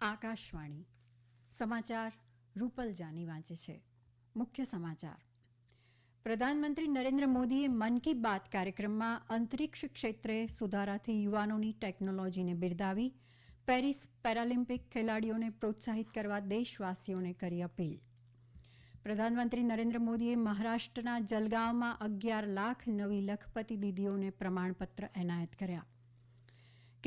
આકાશવાણી. સમાચાર રૂપલ જાની વાંચે છે. મુખ્ય સમાચાર. પ્રધાનમંત્રી નરેન્દ્ર મોદીએ મન કી બાત કાર્યક્રમમાં અંતરિક્ષ ક્ષેત્રે સુધારાથી યુવાનોની ટેકનોલોજીને બિરદાવી, પેરિસ પેરાલિમ્પિક ખેલાડીઓને પ્રોત્સાહિત કરવા દેશવાસીઓને કરી અપીલ. પ્રધાનમંત્રી નરેન્દ્ર મોદીએ મહારાષ્ટ્રના જલગાંવમાં અગિયાર લાખ નવી લખપતિ દીદીઓને પ્રમાણપત્ર એનાયત કર્યા.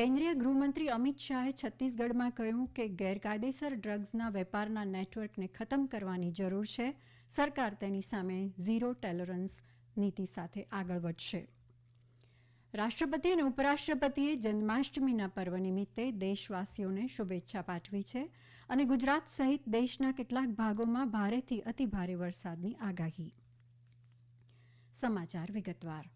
કેન્દ્રીય ગૃહમંત્રી અમિત શાહે છત્તીસગઢમાં કહ્યું કે ગેરકાયદેસર ડ્રગ્સના વેપારના નેટવર્કને ખતમ કરવાની જરૂર છે. સરકાર તેની સામે ઝીરો ટોલરન્સ નીતિ સાથે આગળ વધશે. રાષ્ટ્રપતિ અને ઉપરાષ્ટ્રપતિએ જન્માષ્ટમીના પર્વ નિમિત્તે દેશવાસીઓને શુભેચ્છા પાઠવી છે અને ગુજરાત સહિત દેશના કેટલાક ભાગોમાં ભારેથી અતિભારે વરસાદની આગાહી. સમાચાર વિગતવાર.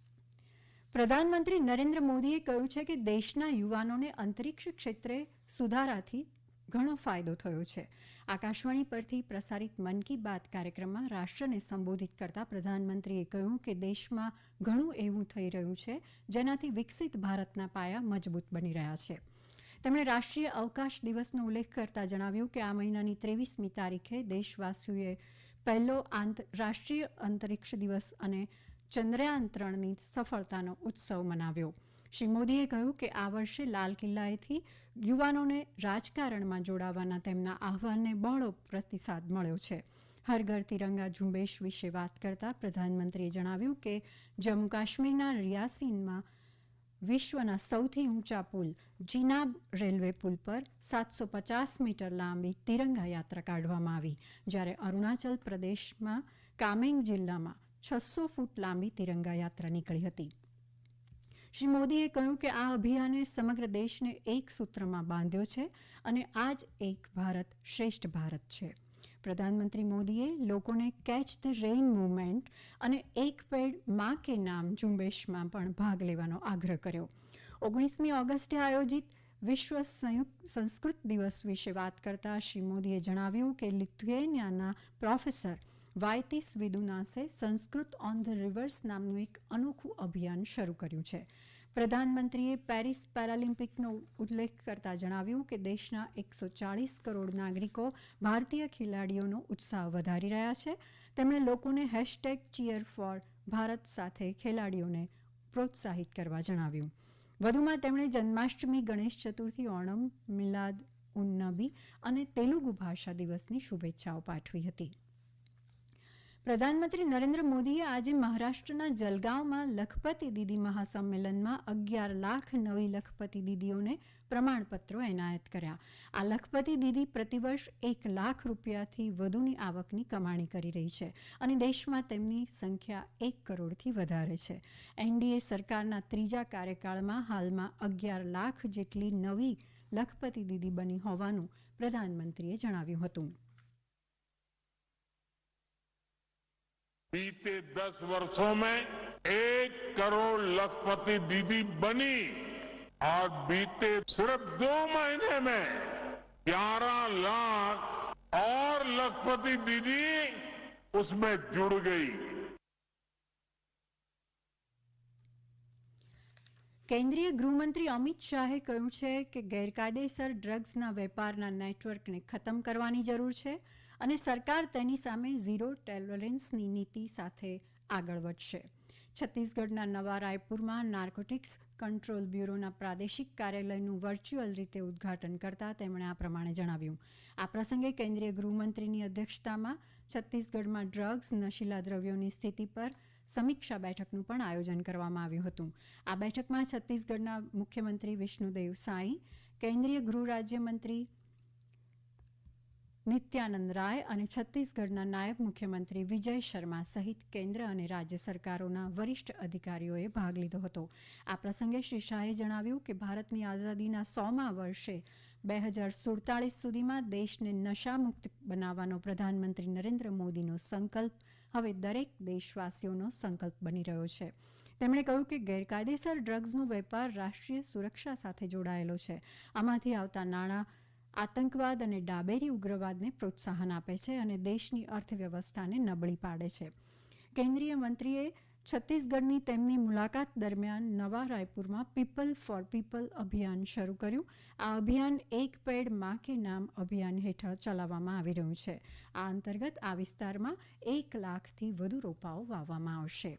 પ્રધાનમંત્રી નરેન્દ્ર મોદીએ કહ્યું છે કે દેશના યુવાનોને અંતરિક્ષ ક્ષેત્રે સુધારાથી ઘણો ફાયદો થયો છે. આકાશવાણી પરથી પ્રસારિત મન કી બાત કાર્યક્રમમાં રાષ્ટ્રને સંબોધિત કરતા પ્રધાનમંત્રીએ કહ્યું કે દેશમાં ઘણું એવું થઈ રહ્યું છે, જેનાથી વિકસિત ભારતના પાયા મજબૂત બની રહ્યા છે. તેમણે રાષ્ટ્રીય અવકાશ દિવસનો ઉલ્લેખ કરતા જણાવ્યું કે આ મહિનાની ત્રેવીસમી તારીખે દેશવાસીઓએ પહેલો રાષ્ટ્રીય અંતરિક્ષ દિવસ અને ચંદ્રયાન ત્રણની સફળતાનો ઉત્સવ મનાવ્યો. શ્રી મોદીએ કહ્યું કે આ વર્ષે લાલ કિલ્લાએથી યુવાનોને રાજકારણમાં જોડાવાના તેમના આહવાનને બહોળો પ્રતિસાદ મળ્યો છે. હર ઘર તિરંગા ઝુંબેશ વિશે વાત કરતા પ્રધાનમંત્રીએ જણાવ્યું કે જમ્મુ કાશ્મીરના રિયાસીનમાં વિશ્વના સૌથી ઊંચા પુલ જીનાબ રેલવે પુલ પર સાતસો પચાસ મીટર લાંબી તિરંગા યાત્રા કાઢવામાં આવી. જ્યારે અરુણાચલ પ્રદેશમાં કામેંગ જિલ્લામાં છસો ફૂટ લાંબી તિરંગા યાત્રા નીકળી હતી. શ્રી મોદીએ કહ્યું કે આ અભિયાને સમગ્ર દેશને એક સૂત્રમાં બાંધ્યો છે અને આ જ એક ભારત શ્રેષ્ઠ ભારત છે. પ્રધાનમંત્રી મોદીએ લોકોને કેચ ધ રેઇન મુવમેન્ટ અને એક પેડ મા કે નામ ઝુંબેશમાં પણ ભાગ લેવાનો આગ્રહ કર્યો. ઓગણીસમી ઓગસ્ટે આયોજિત વિશ્વ સંયુક્ત સંસ્કૃત દિવસ વિશે વાત કરતા શ્રી મોદીએ જણાવ્યું કે લિથુએનિયાના પ્રોફેસર વાયતીસ વિદુનાસે સંસ્કૃત ઓન ધ રિવર્સ નામનું એક અનોખું અભિયાન શરૂ કર્યું છે. પ્રધાનમંત્રીએ પેરિસ પેરાલિમ્પિકનો ઉલ્લેખ કરતા જણાવ્યું કે દેશના એકસો ચાળીસ કરોડ નાગરિકો ભારતીય ખેલાડીઓનો ઉત્સાહ વધારી રહ્યા છે. તેમણે લોકોને હેશટેગ ચીયર ફોર ભારત સાથે ખેલાડીઓને પ્રોત્સાહિત કરવા જણાવ્યું. વધુમાં તેમણે જન્માષ્ટમી, ગણેશ ચતુર્થી, ઓણમ, મિલાદ ઉન નબી અને તેલુગુ ભાષા દિવસની શુભેચ્છાઓ પાઠવી હતી. પ્રધાનમંત્રી નરેન્દ્ર મોદીએ આજે મહારાષ્ટ્રના જલગાંવમાં લખપતિ દીદી મહાસંમેલનમાં અગિયાર લાખ નવી લખપતિ દીદીઓને પ્રમાણપત્રો એનાયત કર્યા. આ લખપતિ દીદી પ્રતિવર્ષ એક લાખ રૂપિયાથી વધુની આવકની કમાણી કરી રહી છે અને દેશમાં તેમની સંખ્યા એક કરોડથી વધારે છે. એનડીએ સરકારના ત્રીજા કાર્યકાળમાં હાલમાં અગિયાર લાખ જેટલી નવી લખપતિ દીદી બની હોવાનું પ્રધાનમંત્રીએ જણાવ્યું હતું. बीते दस वर्षों में एक करोड़ लखपति दीदी बनी और बीते सिर्फ दो महीने में ग्यारह लाख और लखपति दीदी उसमें जुड़ गई કેન્દ્રીય ગૃહમંત્રી અમિત શાહે કહ્યું છે કે ગેરકાયદેસર ડ્રગ્સના વેપારના નેટવર્કને ખતમ કરવાની જરૂર છે અને સરકાર તેની સામે ઝીરો ટોલરન્સની નીતિ સાથે આગળ વધશે. છત્તીસગઢના નવા રાયપુરમાં નાર્કોટિક્સ કંટ્રોલ બ્યુરોના પ્રાદેશિક કાર્યાલયનું વર્ચ્યુઅલ રીતે ઉદ્ઘાટન કરતા તેમણે આ પ્રમાણે જણાવ્યું. આ પ્રસંગે કેન્દ્રીય ગૃહમંત્રીની અધ્યક્ષતામાં છત્તીસગઢમાં ડ્રગ્સ, નશીલા દ્રવ્યોની સ્થિતિ પર સમીક્ષા બેઠકનું પણ આયોજન કરવામાં આવ્યું હતું. આ બેઠકમાં છત્તીસગઢના મુખ્યમંત્રી વિષ્ણુદેવ સાંઈ, કેન્દ્રીય ગૃહ રાજ્યમંત્રી નિત્યાનંદ રાય અને છત્તીસગઢના નાયબ મુખ્યમંત્રી વિજય શર્મા સહિત કેન્દ્ર અને રાજ્ય સરકારોના વરિષ્ઠ અધિકારીઓએ ભાગ લીધો હતો. આ પ્રસંગે શ્રી શાહે જણાવ્યું કે ભારતની આઝાદીના સોમા વર્ષે બે હજાર સુડતાલીસ સુધીમાં દેશને નશામુક્ત બનાવવાનો પ્રધાનમંત્રી નરેન્દ્ર મોદીનો સંકલ્પ હવે દરેક દેશવાસીઓનો સંકલ્પ બની રહ્યો છે. તેમણે કહ્યું કે ગેરકાયદેસર ડ્રગ્સનો વેપાર રાષ્ટ્રીય સુરક્ષા સાથે જોડાયેલો છે. આમાંથી આવતા નાણાં આતંકવાદ અને ડાબેરી ઉગ્રવાદને પ્રોત્સાહન આપે છે અને દેશની અર્થવ્યવસ્થાને નબળી પાડે છે. કેન્દ્રીય મંત્રીએ છત્તીસગઢની તેમની મુલાકાત દરમિયાન નવા રાયપુરમાં પીપલ ફોર પીપલ અભિયાન શરૂ કર્યું. આ અભિયાન એક પેડમાં કે નામ અભિયાન હેઠળ ચલાવવામાં આવી રહ્યું છે. આ અંતર્ગત આ વિસ્તારમાં એક લાખથી વધુ રોપાઓ વાવવામાં આવશે.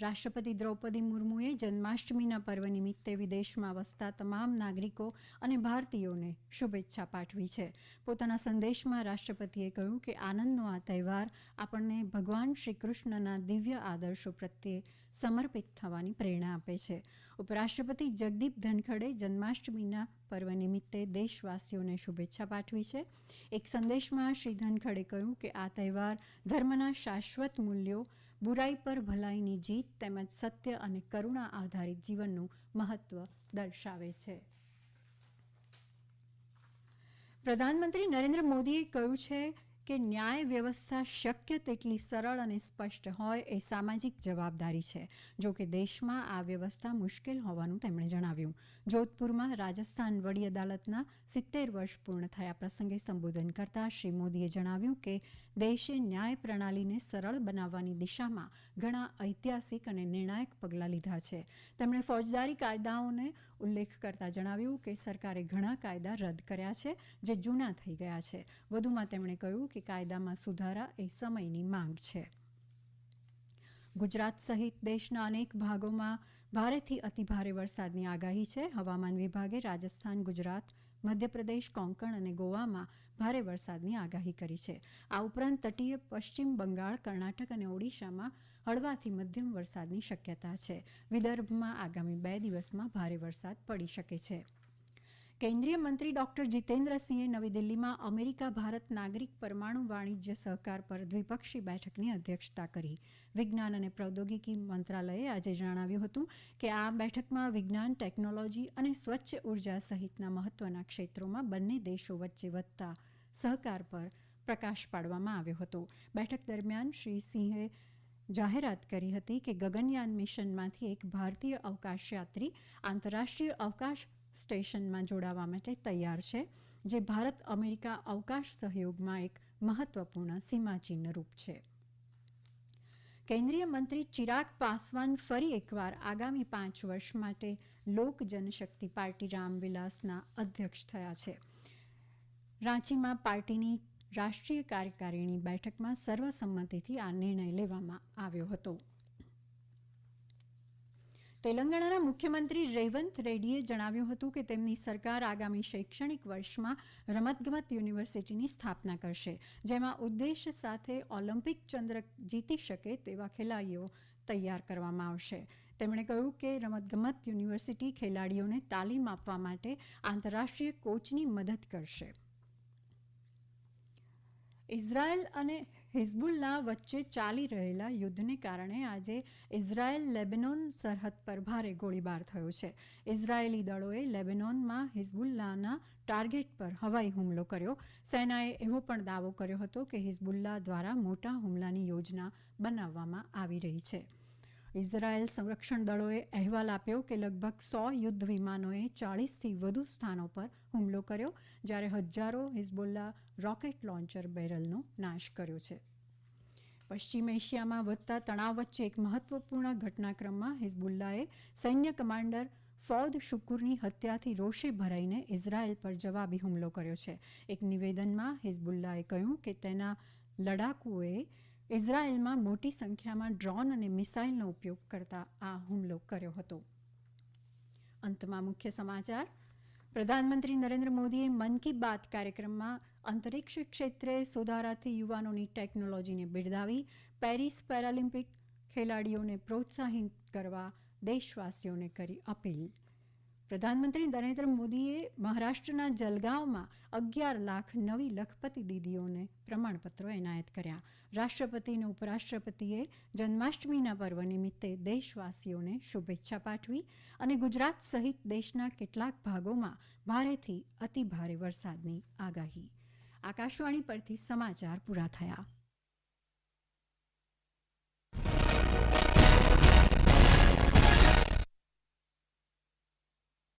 રાષ્ટ્રપતિ દ્રૌપદી મુર્મુએ જન્માષ્ટમીના પર્વ નિમિત્તે વિદેશમાં વસતા તમામ નાગરિકો અને ભારતીયોને શુભેચ્છા પાઠવી છે. પોતાના સંદેશમાં રાષ્ટ્રપતિએ કહ્યું કે આનંદનો આ તહેવાર આપણને ભગવાન શ્રી કૃષ્ણના દિવ્ય આદર્શો પ્રત્યે સમર્પિત થવાની પ્રેરણા આપે છે. ઉપરાષ્ટ્રપતિ જગદીપ ધનખડે જન્માષ્ટમીના પર્વ નિમિત્તે દેશવાસીઓને શુભેચ્છા પાઠવી છે. એક સંદેશમાં શ્રી ધનખડે કહ્યું કે આ તહેવાર ધર્મના શાશ્વત મૂલ્યો બુરાઈ પર ભલાઈની જીત તેમજ સત્ય અને કરુણા આધારિત જીવનનું મહત્વ દર્શાવે છે. પ્રધાનમંત્રી નરેન્દ્ર મોદીએ કહ્યું છે કે ન્યાય વ્યવસ્થા શક્ય તેટલી સરળ અને સ્પષ્ટ હોય એ સામાજિક જવાબદારી છે. જો કે દેશમાં આ વ્યવસ્થા મુશ્કેલ હોવાનું તેમણે જણાવ્યું. જોધપુરમાં રાજસ્થાન વડી અદાલતના સિત્તેર વર્ષ પૂર્ણ થયા પ્રસંગે સંબોધન કરતા શ્રી મોદીએ જણાવ્યું કે દેશે ન્યાય પ્રણાલીને સરળ બનાવવાની દિશામાં ઘણા ઐતિહાસિક અને નિર્ણાયક પગલાં લીધા છે. તેમણે ફોજદારી કાયદાઓને ઉલ્લેખ કરતા જણાવ્યું કે સરકારે ઘણા કાયદા રદ કર્યા છે, જે જૂના થઈ ગયા છે. વધુમાં તેમણે કહ્યું કે કાયદામાં સુધારા એ સમયની માંગ છે. ગુજરાત સહિત દેશના અનેક ભાગોમાં ભારેથી અતિભારે વરસાદની આગાહી છે. હવામાન વિભાગે રાજસ્થાન, ગુજરાત મધ્યપ્રદેશ, કોંકણ અને ગોવામાં ભારે વરસાદની આગાહી કરી છે. આ ઉપરાંત તટીય પશ્ચિમ બંગાળ, કર્ણાટક અને ઓડિશામાં હળવાથી મધ્યમ વરસાદની શક્યતા છે. વિદર્ભમાં આગામી બે દિવસમાં ભારે વરસાદ પડી શકે છે. કેન્દ્રીય મંત્રી ડોક્ટર જીતેન્દ્રસિંહે નવી દિલ્હીમાં અમેરિકા ભારત નાગરિક પરમાણુ વાણિજ્ય સહકાર પર દ્વિપક્ષી બેઠકની અધ્યક્ષતા કરી. વિજ્ઞાન અને પ્રૌદ્યોગિકી મંત્રાલયે આજે જણાવ્યું હતું કે આ બેઠકમાં વિજ્ઞાન, ટેકનોલોજી અને સ્વચ્છ ઊર્જા સહિતના મહત્વના ક્ષેત્રોમાં બંને દેશો વચ્ચે વધતા સહકાર પર પ્રકાશ પાડવામાં આવ્યો હતો. બેઠક દરમિયાન શ્રી સિંહે જાહેરાત કરી હતી કે ગગનયાન મિશનમાંથી એક ભારતીય અવકાશયાત્રી આંતરરાષ્ટ્રીય અવકાશ સ્ટેશનમાં જોડાવા માટે તૈયાર છે, જે ભારત અમેરિકા અવકાશ સહયોગમાં એક મહત્વપૂર્ણ સીમાચિહ્ન રૂપ છે. કેન્દ્રીય મંત્રી ચિરાગ પાસવાન ફરી એકવાર આગામી પાંચ વર્ષ માટે લોક જનશક્તિ પાર્ટી રામવિલાસના અધ્યક્ષ થયા છે. રાંચીમાં પાર્ટીની રાષ્ટ્રીય કાર્યકારીણી બેઠકમાં સર્વસંમતિથી આ નિર્ણય લેવામાં આવ્યો હતો. તેલંગાણાના મુખ્યમંત્રી રેવંત રેડ્ડીએ જણાવ્યું હતું કે તેમની સરકાર આગામી શૈક્ષણિક વર્ષમાં રમતગમત યુનિવર્સિટીની સ્થાપના કરશે, જેમાં ઉદ્દેશ સાથે ઓલિમ્પિક ચંદ્રક જીતી શકે તેવા ખેલાડીઓ તૈયાર કરવામાં આવશે. તેમણે કહ્યું કે રમતગમત યુનિવર્સિટી ખેલાડીઓને તાલીમ આપવા માટે આંતરરાષ્ટ્રીય કોચની મદદ કરશે. ઇઝરાયલ અને હિઝબુલ્લા વચ્ચે ચાલી રહેલા યુદ્ધને કારણે આજે ઇઝરાયલ લેબેનોન સરહદ પર ભારે ગોળીબાર થયો છે. ઇઝરાયેલી દળોએ લેબેનોનમાં હિઝબુલ્લાના ટાર્ગેટ પર હવાઈ હુમલો કર્યો. સેનાએ એવો પણ દાવો કર્યો હતો કે હિઝબુલ્લા દ્વારા મોટા હુમલાની યોજના બનાવવામાં આવી રહી છે. ઇઝરાયેલ સંરક્ષણ દળોએ અહેવાલ આપ્યો કે લગભગ સો યુદ્ધ વિમાનોએ ચાળીસથી વધુ સ્થાનો પર હુમલો કર્યો, જ્યારે હજારો હિઝબુલ્લા રોકેટ લોન્ચર બેરલનો નાશ કર્યો છે. પશ્ચિમ એશિયામાં વધતા તણાવ વચ્ચે એક મહત્વપૂર્ણ ઘટનાક્રમમાં હિઝબુલ્લાએ સૈન્ય કમાન્ડર ફૌદ શુકુરની હત્યાથી રોષે ભરાઈને ઇઝરાયેલ પર જવાબી હુમલો કર્યો છે. એક નિવેદનમાં હિઝબુલ્લાએ કહ્યું કે તેના લડાકુઓએ ઇઝરાયેલમાં મોટી સંખ્યામાં ડ્રોન અને મિસાઇલનો ઉપયોગ કરતા આ હુમલો કર્યો હતો. અંતમાં મુખ્ય સમાચાર, પ્રધાનમંત્રી નરેન્દ્ર મોદીએ મન કી બાત કાર્યક્રમમાં અંતરિક્ષ ક્ષેત્રે સુધારાથી યુવાનોની ટેકનોલોજીને બિરદાવી, પેરિસ પેરાલિમ્પિક ખેલાડીઓને પ્રોત્સાહિત કરવા દેશવાસીઓને કરી અપીલ. પ્રધાનમંત્રી નરેન્દ્ર મોદીએ મહારાષ્ટ્રના જલગાંવમાં અગિયાર લાખ નવી લખપતિ દીદીઓને પ્રમાણપત્રો એનાયત કર્યા. રાષ્ટ્રપતિ અને ઉપરાષ્ટ્રપતિએ જન્માષ્ટમીના પર્વ નિમિત્તે દેશવાસીઓને શુભેચ્છા પાઠવી અને ગુજરાત સહિત દેશના કેટલાક ભાગોમાં ભારેથી અતિભારે વરસાદની આગાહી. આકાશવાણી પરથી સમાચાર પૂરા થયા.